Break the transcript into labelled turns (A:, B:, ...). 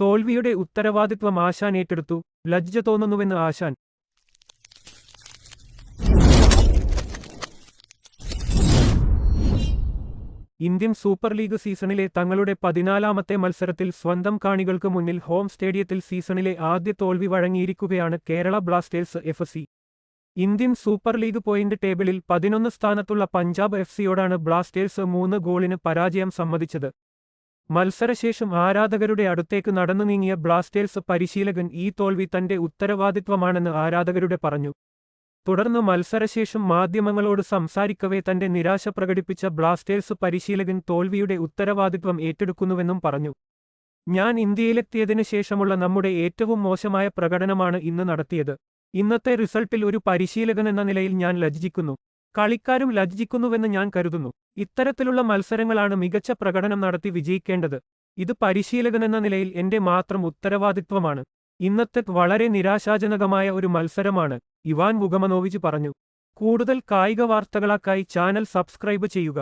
A: തോൽവിയുടെ ഉത്തരവാദിത്വം ആശാൻ ഏറ്റെടുത്തു. ലജ്ജ തോന്നുന്നുവെന്ന് ആശാൻ. ഇന്ത്യൻ സൂപ്പർ ലീഗ് സീസണിലെ തങ്ങളുടെ പതിനാലാമത്തെ മത്സരത്തിൽ സ്വന്തം കാണികൾക്ക് മുന്നിൽ ഹോം സ്റ്റേഡിയത്തിൽ സീസണിലെ ആദ്യ തോൽവി വഴങ്ങിയിരിക്കുകയാണ് Kerala Blasters F Indian super league point ടേബിളിൽ പതിനൊന്ന് സ്ഥാനത്തുള്ള പഞ്ചാബ് എഫ് സിയോടാണ് ബ്ലാസ്റ്റേഴ്സ് മൂന്ന് ഗോളിന് പരാജയം സമ്മതിച്ചത്. മത്സരശേഷം ആരാധകരുടെ അടുത്തേക്ക് നടന്നു നീങ്ങിയ ബ്ലാസ്റ്റേഴ്സ് പരിശീലകൻ ഈ തോൽവി തന്റെ ഉത്തരവാദിത്വമാണെന്ന് ആരാധകരുടെ പറഞ്ഞു. തുടർന്ന് മത്സരശേഷം മാധ്യമങ്ങളോട് സംസാരിക്കവേ തന്റെ നിരാശ പ്രകടിപ്പിച്ച ബ്ലാസ്റ്റേഴ്സ് പരിശീലകൻ തോൽവിയുടെ ഉത്തരവാദിത്വം ഏറ്റെടുക്കുന്നുവെന്നും പറഞ്ഞു. ഞാൻ ഇന്ത്യയിലെത്തിയതിനു ശേഷമുള്ള നമ്മുടെ ഏറ്റവും മോശമായ പ്രകടനമാണ് ഇന്ന് നടത്തിയത്. ഇന്നത്തെ റിസൾട്ടിൽ ഒരു പരിശീലകനെന്ന നിലയിൽ ഞാൻ ലജ്ജിക്കുന്നു. കളിക്കാരും ലജ്ജിക്കുന്നുവെന്ന് ഞാൻ കരുതുന്നു. ഇത്തരത്തിലുള്ള മത്സരങ്ങളാണ് മികച്ച പ്രകടനം നടത്തി വിജയിക്കേണ്ടത്. ഇത് പരിശീലകനെന്ന നിലയിൽ എന്റെ മാത്രം ഉത്തരവാദിത്വമാണ്. ഇന്നത്തെ വളരെ നിരാശാജനകമായ ഒരു മത്സരമാണ് ഇവാൻ മുഖമനോവിച്ച് പറഞ്ഞു. കൂടുതൽ കായിക വാർത്തകളാക്കായി ചാനൽ സബ്സ്ക്രൈബ് ചെയ്യുക.